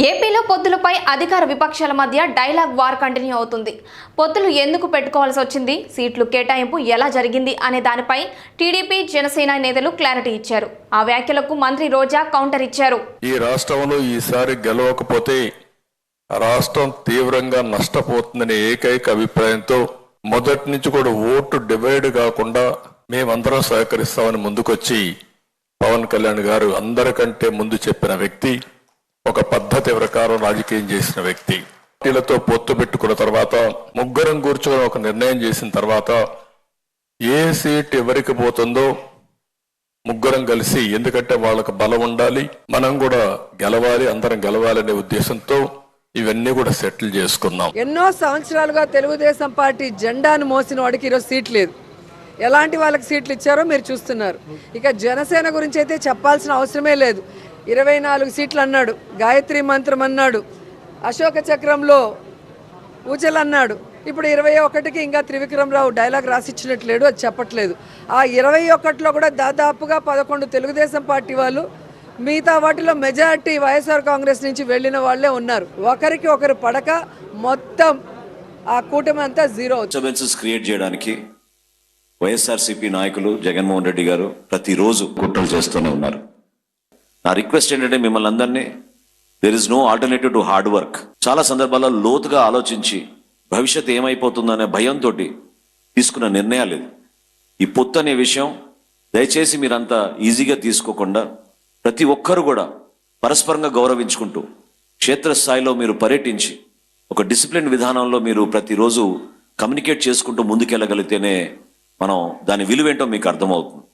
ఏపీలో పొత్తులపై అధికార విపక్షాల మధ్య డైలాగ్ వార్ కంటిన్యూ అవుతుంది. పొత్తులు ఎందుకు పెట్టుకోవాల్సి వచ్చింది? సీట్లు కేటాయింపు ఎలా జరిగింది అనే దానిపై టీడీపీ జనసేన నేతలు క్లారిటీ ఇచ్చారు. ఆ వ్యాఖ్యలకు మంత్రి రోజా కౌంటర్ ఇచ్చారు. ఈ రాష్ట్రంలో ఈసారి గెలవకపోతే రాష్ట్రం తీవ్రంగా నష్టపోతుందనే ఏకైక అభిప్రాయంతో మొదటి నుంచి కూడా ఓటు డివైడ్ కాకుండా మేమందరం సహకరిస్తామని ముందుకొచ్చి పవన్ కళ్యాణ్ గారు అందరికంటే ముందు చెప్పిన వ్యక్తి ఒక పద్ధతి ప్రకారం రాజకీయం చేసిన వ్యక్తి. పార్టీలతో పొత్తు పెట్టుకున్న తర్వాత ముగ్గురం కూర్చొని ఒక నిర్ణయం చేసిన తర్వాత ఏ సీట్ ఎవరికి పోతుందో ముగ్గురం కలిసి ఎందుకంటే వాళ్ళకు బలం ఉండాలి మనం కూడా గెలవాలి అందరం గెలవాలనే ఉద్దేశంతో ఇవన్నీ కూడా సెటిల్ చేసుకున్నాం. ఎన్నో సంవత్సరాలుగా తెలుగుదేశం పార్టీ జెండాను మోసిన వాడికి ఈరోజు సీట్ లేదు. ఎలాంటి వాళ్ళకి సీట్లు ఇచ్చారో మీరు చూస్తున్నారు. ఇక జనసేన గురించి అయితే చెప్పాల్సిన అవసరమే లేదు. ఇరవై నాలుగు సీట్లు అన్నాడు గాయత్రి మంత్రం అన్నాడు. అశోక చక్రంలో ఊచలు అన్నాడు. ఇప్పుడు ఇరవై ఒకటికి ఇంకా త్రివిక్రమరావు డైలాగ్ రాసిచ్చినట్లేడు అది చెప్పట్లేదు. ఆ ఇరవై ఒకటిలో కూడా దాదాపుగా పదకొండు తెలుగుదేశం పార్టీ వాళ్ళు మిగతా వాటిలో మెజారిటీ వైఎస్ఆర్ కాంగ్రెస్ నుంచి వెళ్ళిన వాళ్ళే ఉన్నారు. ఒకరికి ఒకరు పడక మొత్తం ఆ కూటమి అంతా జీరో క్రియేట్ చేయడానికి వైఎస్ఆర్సీపీ నాయకులు జగన్మోహన్ రెడ్డి గారు ప్రతిరోజు కుట్రలు చేస్తూనే ఉన్నారు. నా రిక్వెస్ట్ ఏంటంటే మిమ్మల్ని అందరినీ there is no alternative to hard work చాలా సందర్భాల్లో లోతుగా ఆలోచించి భవిష్యత్ ఏమైపోతుందనే భయంతో తీసుకున్న నిర్ణయాలు ఇది. ఈ పొత్తు అనే విషయం దయచేసి మీరంతా ఈజీగా తీసుకోకుండా ప్రతి ఒక్కరు కూడా పరస్పరంగా గౌరవించుకుంటూ క్షేత్రస్థాయిలో మీరు పర్యటించి ఒక డిసిప్లిన్ విధానంలో మీరు ప్రతిరోజు కమ్యూనికేట్ చేసుకుంటూ ముందుకెళ్ళగలిగితేనే మనం దాని విలువేంటో మీకు అర్థమవుతుంది.